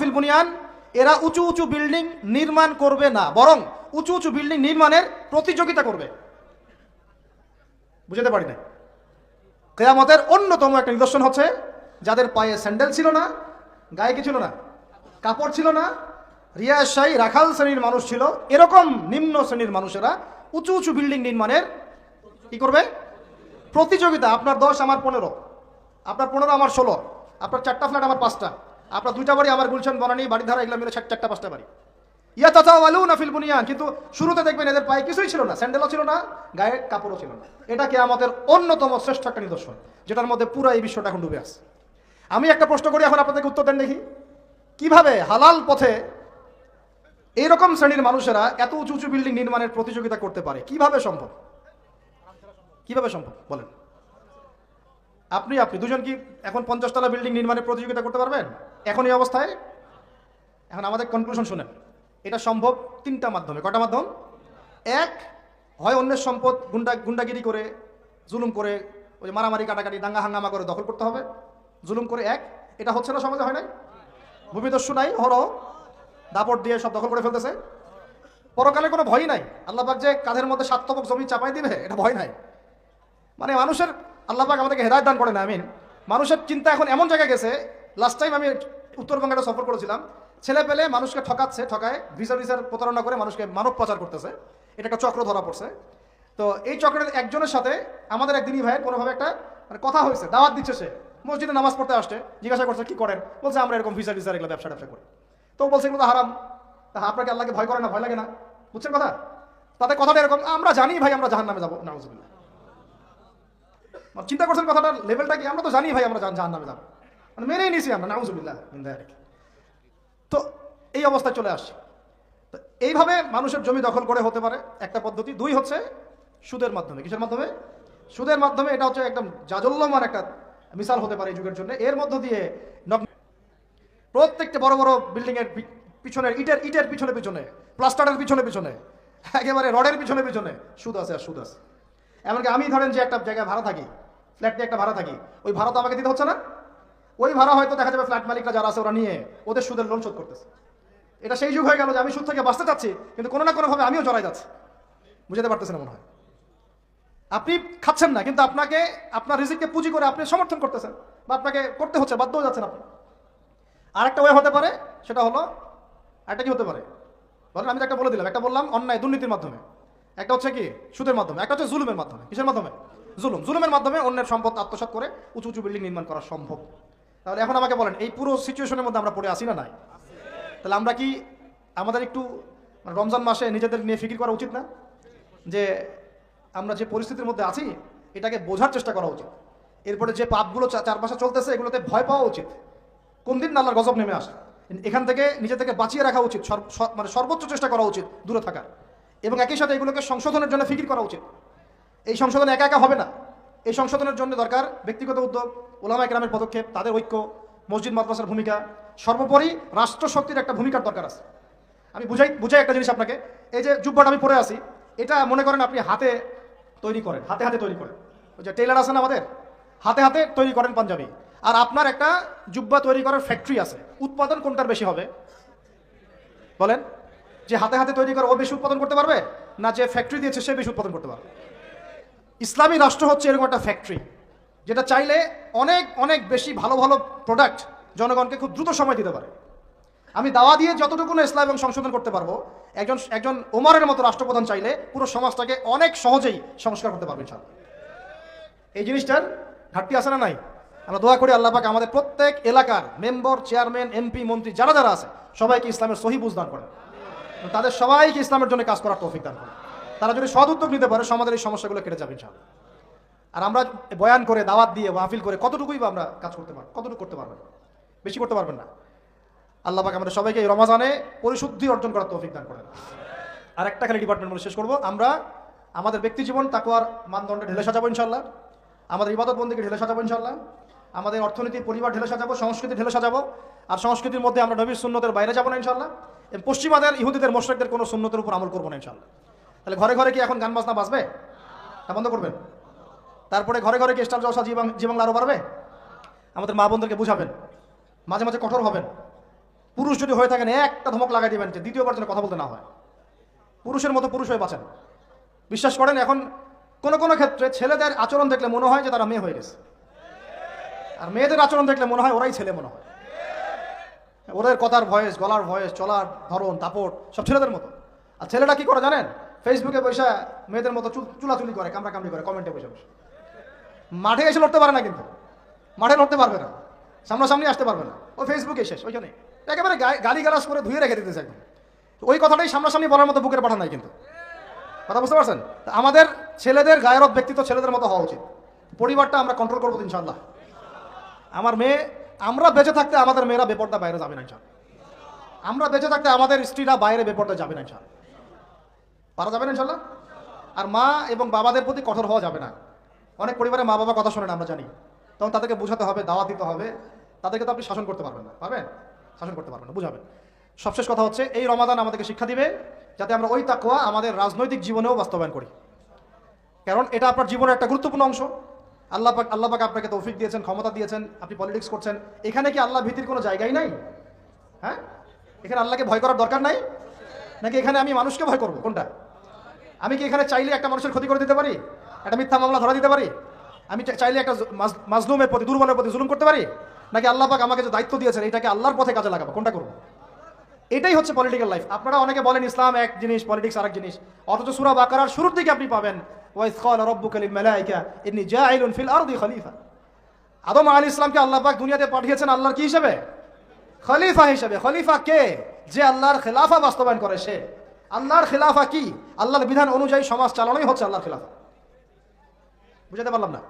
Feel বুনিয়ান, এরা উঁচু উঁচু বিল্ডিং নির্মাণ করবে না, বরং উঁচু উঁচু বিল্ডিং নির্মাণের প্রতিযোগিতা করবে। বুঝতে পারি না কেয়ামতের অন্যতম একটা নিদর্শন হচ্ছে, যাদের পায়ে স্যান্ডেল ছিল না, গায়ে কি ছিল না? কাপড় ছিল না রিয়াশাহী রাখাল শ্রেণির মানুষ ছিল, এরকম নিম্ন শ্রেণির মানুষেরা উঁচু উঁচু বিল্ডিং নির্মাণের কি করবে? প্রতিযোগিতা, আপনার দশ, আমার পনেরো, আপনার পনেরো, আমার ষোলো, আপনার চারটা ফ্ল্যাট, আমার পাঁচটা। আপনার দুইটা বাড়ি, আমার গুলশান, বনানি বাড়ি ধারা, এগুলো মিলে চার- চারটা পাঁচটা বাড়ি। ইয়া তথা আলু না ফিল বুনিয়ান, কিন্তু শুরুতে দেখবেন এদের পায়ে কিছুই ছিল না, স্যান্ডেলও ছিল না, গায়ে কাপড়ও ছিল না। এটা এটাকে আমাদের অন্যতম শ্রেষ্ঠ একটা নিদর্শন, যেটার মধ্যে পুরো এই বিশ্বটা এখন ডুবে আছে। আমি একটা প্রশ্ন করি, এখন আপনাদেরকে উত্তর দেন দেখি। কীভাবে হালাল পথে এইরকম শ্রেণির মানুষেরা এত উঁচু উঁচু বিল্ডিং নির্মাণের প্রতিযোগিতা করতে পারে? কীভাবে সম্ভব? কীভাবে সম্ভব? বলেন। আপনি আপনি দুজন কি এখন পঞ্চাশতলা বিল্ডিং নির্মাণের প্রতিযোগিতা করতে পারবেন? এখন এই অবস্থায়? এখন আমাদের কনক্লুশন শুনেন। এটা সম্ভব তিনটা মাধ্যমে। কটা মাধ্যম? এক, হয় অন্যের সম্পদ গুন্ডা, গুন্ডাগিরি করে, জুলুম করে, ওই যে মারামারি, কাটাকাটি, দাঙ্গা, হাঙ্গামা করে দখল করতে হবে। জুলুম করে এক, এটা হচ্ছে না সমাজে হয় নাই? ভূমিদস্যু নাই হর দাপট দিয়ে সব দখল করে ফেলতেছে। পরকালে কোনো ভয় নাই। আল্লাহবাক যে কাঁধের মধ্যে সাতবক জমি চাপাই দিবে, এটা ভয় নাই। মানে মানুষের আল্লাহবাক আমাদেরকে হেদায়ত দান করে না আমিন। মানুষের চিন্তা এখন এমন জায়গায় গেছে লাস্ট টাইম আমি উত্তরবঙ্গে সফর করেছিলাম, ছেলে পেলে মানুষকে ঠকাচ্ছে, ঠকায় ভিসা ভিসার প্রতারণা করে মানুষকে মানব পাচার করতেছে। এটা একটা চক্র ধরা পড়ছে। তো এই চক্রের একজনের সাথে আমাদের একদিনই ভাইয়ের কোনোভাবে একটা মানে কথা হয়েছে, দাওয়াত দিচ্ছে সে। মসজিদে নামাজ পড়তে আসছে, জিজ্ঞাসা করছে, কি করেন? বলছে, আমরা এরকম ভিসা ভিসার এগুলো ব্যবসা ব্যবসা করি। তো বলছে, এগুলো তো হারাম। তা আপনাকে আল্লাহকে ভয় করে না, ভয় লাগে না। বুঝছেন কথা? তাদের কথাটা এরকম, আমরা জানি ভাই, আমরা জাহান নামে যাব মানে চিন্তা করছেন কথাটার লেভেলটা কি? আমরা তো জানি ভাই, আমরা জাহান নামে যাব। মানে মেনেই নিছি আমরা, নাউজুবিল্লাহ। তো এই অবস্থায় চলে আসছে। তো এইভাবে মানুষের জমি দখল করে হতে পারে একটা পদ্ধতি। দুই হচ্ছে সুদের মাধ্যমে। কিসের মাধ্যমে? সুদের মাধ্যমে এটা হচ্ছে একদম জাজল্যমান একটা মিসাল হতে পারে যুগের জন্য। এর মধ্য দিয়ে প্রত্যেকটা বড় বড় বিল্ডিং এর পি- পিছনের ইটের ইটের পিছনে পিছনে, প্লাস্টারের পিছনে পিছনে, একেবারে রডের পিছনে পিছনে সুদ আছে আর সুদ আছে। এমনকি আমি ধরেন যে একটা জায়গায় ভাড়া থাকি ফ্ল্যাট নিয়ে একটা ভাড়া থাকি। ওই ভাড়া তো আমাকে দিতে হচ্ছে না। ওই ভাড়া হয়তো দেখা যাবে ফ্ল্যাট মালিকরা যারা আছে ওরা নিয়ে ওদের সুদের লোন শোধ করতেছে। এটা সেই যুগ হয়ে গেল যে আমি সুদ থেকে বাঁচতে চাচ্ছি, কিন্তু কোনো না কোনোভাবে আমিও জড়াই যাচ্ছি। বুঝতে পারতেছেন মনে হয়? আপনি খাচ্ছেন না, কিন্তু আপনাকে, আপনার রিজিককে পুঁজি করে আপনি সমর্থন করতেছেন বা আপনাকে করতে হচ্ছে, বাধ্য হয়ে যাচ্ছেন আপনি। আরেকটা ওয়ে হতে পারে, সেটা হলো একটা কি হতে পারে? বলেন, আমি একটা বলে দিলাম, একটা বললাম অন্যায়, দুর্নীতির মাধ্যমে। একটা হচ্ছে কি? সুদের মাধ্যমে। একটা হচ্ছে জুলুমের মাধ্যমে। কিসের মাধ্যমে? জুলুম। জুলুমের মাধ্যমে অন্যের সম্পদ আত্মসাৎ করে উঁচু উঁচু বিল্ডিং নির্মাণ করা সম্ভব। তাহলে এখন আমাকে বলেন, এই পুরো সিচুয়েশনের মধ্যে আমরা পড়ে আসি না নাই? তাহলে আমরা কি আমাদের একটু মানে রমজান মাসে নিজেদের নিয়ে ফিকির করা উচিত না? যে আমরা যে পরিস্থিতির মধ্যে আছি, এটাকে বোঝার চেষ্টা করা উচিত। এরপরে যে পাপগুলো চারপাশে চলতেছে, এগুলোতে ভয় পাওয়া উচিত। কোন দিন আল্লাহর গজব নেমে আসে? এখান থেকে, নিজে থেকে বাঁচিয়ে রাখা উচিত। মানে সর্বোচ্চ চেষ্টা করা উচিত দূরে থাকার। এবং একই সাথে এগুলোকে সংশোধনের জন্য ফিকির করা উচিত। এই সংশোধন একা একা হবে না। এই সংশোধনের জন্য দরকার ব্যক্তিগত উদ্যোগ ওলামা একরামের পদক্ষেপ, তাদের ঐক্য, মসজিদ, মাদ্রাসার ভূমিকা। সর্বোপরি রাষ্ট্রশক্তির একটা ভূমিকার দরকার আছে। আমি বুঝাই বুঝাই একটা জিনিস আপনাকে। এই যে জুব্বাটা আমি পরে আছি, এটা মনে করেন আপনি হাতে তৈরি করেন, হাতে হাতে তৈরি করেন। ওই যে টেলার আছে না আমাদের? হাতে হাতে তৈরি করেন পাঞ্জাবি। আর আপনার একটা জুব্বা তৈরি করার ফ্যাক্টরি আছে। উৎপাদন কোনটার বেশি হবে? বলেন। যে হাতে হাতে তৈরি করে ও বেশি উৎপাদন করতে পারবে, না যে ফ্যাক্টরি দিয়েছে সে বেশি উৎপাদন করতে পারবে? ইসলামী রাষ্ট্র হচ্ছে এরকম একটা ফ্যাক্টরি যেটা চাইলে অনেক অনেক বেশি ভালো ভালো প্রোডাক্ট জনগণকে খুব দ্রুত সময় দিতে পারে। আমি দাওয়া দিয়ে যতটুকু না ইসলাম এবং সংশোধন করতে পারব, একজন একজন ওমরের মতো রাষ্ট্রপ্রধান চাইলে পুরো সমাজটাকে অনেক সহজেই সংস্কার করতে পারবে ইনশাআল্লাহ। এই জিনিসটার ঘাটতি আছে না নাই? আমরা দোয়া করি আল্লাহ পাক আমাদের প্রত্যেক এলাকার মেম্বার, চেয়ারম্যান, এমপি, মন্ত্রী, যারা যারা আছে, সবাইকে ইসলামের সহি বুঝদান করেন। তাদের সবাইকে ইসলামের জন্য কাজ করার তৌফিক দান করেন। তারা যদি সদ উদ্যোগ নিতে পারে, সমাজের এই সমস্যাগুলো কেটে যাবে ইনশাআল্লাহ। আর আমরা বয়ান করে, দাওয়াত দিয়ে, মাহফিল করে কতটুকুই বা আমরা কাজ করতে পারব কতটুকু করতে পারবেন? বেশি করতে পারবেন না। আল্লাহ পাক আমাদের সবাইকে রমাজানে পরিশুদ্ধি অর্জন করার তৌফিক দান করেন। আর একটা খালি ডিপার্টমেন্ট বলে শেষ করব। আমরা আমাদের ব্যক্তি জীবন তাকুয়ার মানদণ্ডে ঢেলে সাজাবো ইনশাল্লাহ আমাদের ইবাদত বন্দীকে ঢেলে সাজাবো ইনশাল্লাহ আমাদের অর্থনীতি পরিবার ঢেলে সাজাবো, সংস্কৃতি ঢেলে সাজাবো, আর সংস্কৃতির মধ্যে আমরা নবীর সুন্নতের বাইরে যাব না ইনশাল্লাহ এবং পশ্চিমাদের, ইহুদিদের, মোশরেকদের কোনো সুন্নতের উপর আমল করব না ইনশাল্লাহ তাহলে ঘরে ঘরে কি এখন গান বাজনা বাজবে? তা বন্ধ করবেন? তারপরে ঘরে ঘরে কি স্টার জলসা জীবন জীবন আরও বাড়বে? আমাদের মা বোনদেরকে বুঝাবেন। মাঝে মাঝে কঠোর হবেন। পুরুষ যদি হয়ে থাকেন, একটা ধমক লাগাই দিবেন যে দ্বিতীয়বার যেন কথা বলতে না হয়। পুরুষের মতো পুরুষ হয়ে বাঁচেন। বিশ্বাস করেন, এখন কোনো কোনো ক্ষেত্রে ছেলেদের আচরণ দেখলে মনে হয় যে তারা মেয়ে হয়ে গেছে। আর মেয়েদের আচরণ দেখলে মনে হয় ওরাই ছেলে মনে হয়। ওদের কথার ভয়েস, গলার ভয়েস, চলার ধরন, দাপট, সব ছেলেদের মতো। আর ছেলেটা কি করে জানেন? ফেসবুকে বসে মেয়েদের মতো চুল- চুলাচুলি করে কামড়া করে কমেন্টে বসে বসে। মাঠে এসে লড়তে পারে না কিন্তু। মাঠে লড়তে পারবে না। সামনাসামনি আসতে পারবে না। ও ফেসবুকে শেষ, ওইখানে। একেবারে গালি গালাস করে ধুয়ে রেখে দিতেছে একদম। তো ওই কথাটাই সামনাসামনি বলার মতো বুকের পাঠা নাই কিন্তু। কথা বুঝতে পারছেন? আমাদের ছেলেদের গায়েরব ব্যক্তিত্ব ছেলেদের মতো হওয়া উচিত। পরিবারটা আমরা কন্ট্রোল করব ইনশাল্লাহ আমার মেয়ে, আমরা বেঁচে থাকতে আমাদের মেয়েরা বেপরটা বাইরে যাবে না ইনশাল্লাহ আমরা বেঁচে থাকতে আমাদের স্ত্রীরা বাইরে বেপরটা যাবে না ইনশাল্লাহ পারা যাবে না ইনশাল্লাহ আর মা এবং বাবাদের প্রতি কঠোর হওয়া যাবে না। অনেক পরিবারে মা বাবা কথা শোনে না, আমরা জানি। তখন তাদেরকে বোঝাতে হবে দাওয়া দিতে হবে। তাদেরকে তো আপনি শাসন করতে পারবেন না, পারবেন? শাসন করতে পারবেন না, বুঝাবেন। সবশেষ কথা হচ্ছে, এই রমাদান আমাদেরকে শিক্ষা দিবে, যাতে আমরা ওই তাকুয়া আমাদের রাজনৈতিক জীবনেও বাস্তবায়ন করি। কারণ এটা আপনার জীবনের একটা গুরুত্বপূর্ণ অংশ। আল্লাহ পাক আল্লাহ পাক আপনাকে তৌফিক দিয়েছেন, ক্ষমতা দিয়েছেন, আপনি পলিটিক্স করছেন। এখানে কি আল্লাহ ভীতির কোনো জায়গাই নাই? হ্যাঁ? এখানে আল্লাহকে ভয় করার দরকার নাই? নাকি এখানে আমি মানুষকে ভয় করব? কোনটা? আমি কি এখানে চাইলে একটা মানুষের ক্ষতি করে দিতে পারি? একটা মিথ্যা মামলা ধরা দিতে পারি? আমি চাইলে একটা মাজলুমের প্রতি, দুর্বলের প্রতি জুলুম করতে পারি? নাকি আল্লাহ পাক আমাকে যে দায়িত্ব দিয়েছেন, এটাকে আল্লাহর পথে কাজে লাগাবো? কোনটা করব? এটাই হচ্ছে পলিটিক্যাল লাইফ আপনারা অনেকে বলেন ইসলাম এক জিনিস পলিটিক্স আরেক জিনিস। অথচ সুরা বাকারার শুরুর দিকে আপনি পাবেন ওয়াইস ক্বালা রাব্বুকা লিল মালাইকা, ইন্নী জাইলুন ফিল আরদি খলিফা। আদম আলাইহিস ইসলামকে আল্লাহ পাক দুনিয়াতে পাঠিয়েছেন আল্লাহর কি হিসেবে? খলিফা হিসেবে। খলিফা কে? যে আল্লাহর খেলাফা বাস্তবায়ন করে সে। আল্লাহর খেলাফা কি? আল্লাহর বিধান অনুযায়ী সমাজ চালানোই হচ্ছে আল্লাহর খেলাফা। বুঝাতে পারলাম না?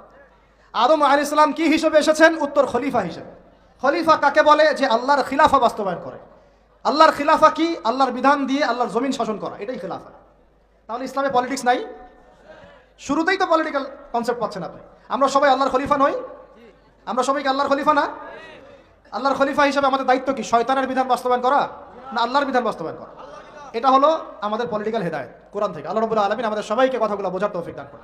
আদম আলী ইসলাম কি হিসেবে এসেছেন? উত্তর খলিফা হিসেবে। খলিফা কাকে বলে? যে আল্লাহর খিলাফা বাস্তবায়ন করে। আল্লাহর খিলাফা কি? আল্লাহর বিধান দিয়ে আল্লাহর জমিন শাসন করা। এটাই খিলাফা। তাহলে ইসলামে পলিটিক্স নাই? শুরুতেই তো পলিটিক্যাল কনসেপ্ট পাচ্ছেন আপনি। আমরা সবাই আল্লাহর খলিফা নই। আমরা সবাইকে আল্লাহর খলিফা না? আল্লাহর খলিফা হিসেবে আমাদের দায়িত্ব কি? শয়তানের বিধান বাস্তবায়ন করা না আল্লাহর বিধান বাস্তবায়ন করা? এটা হলো আমাদের পলিটিক্যাল হেদায়ত, কোরআন থেকে। আল্লাহ রবুল্লাহ আলমিন আমাদের সবাইকে কথাগুলো বোঝার তৌফিক দান করে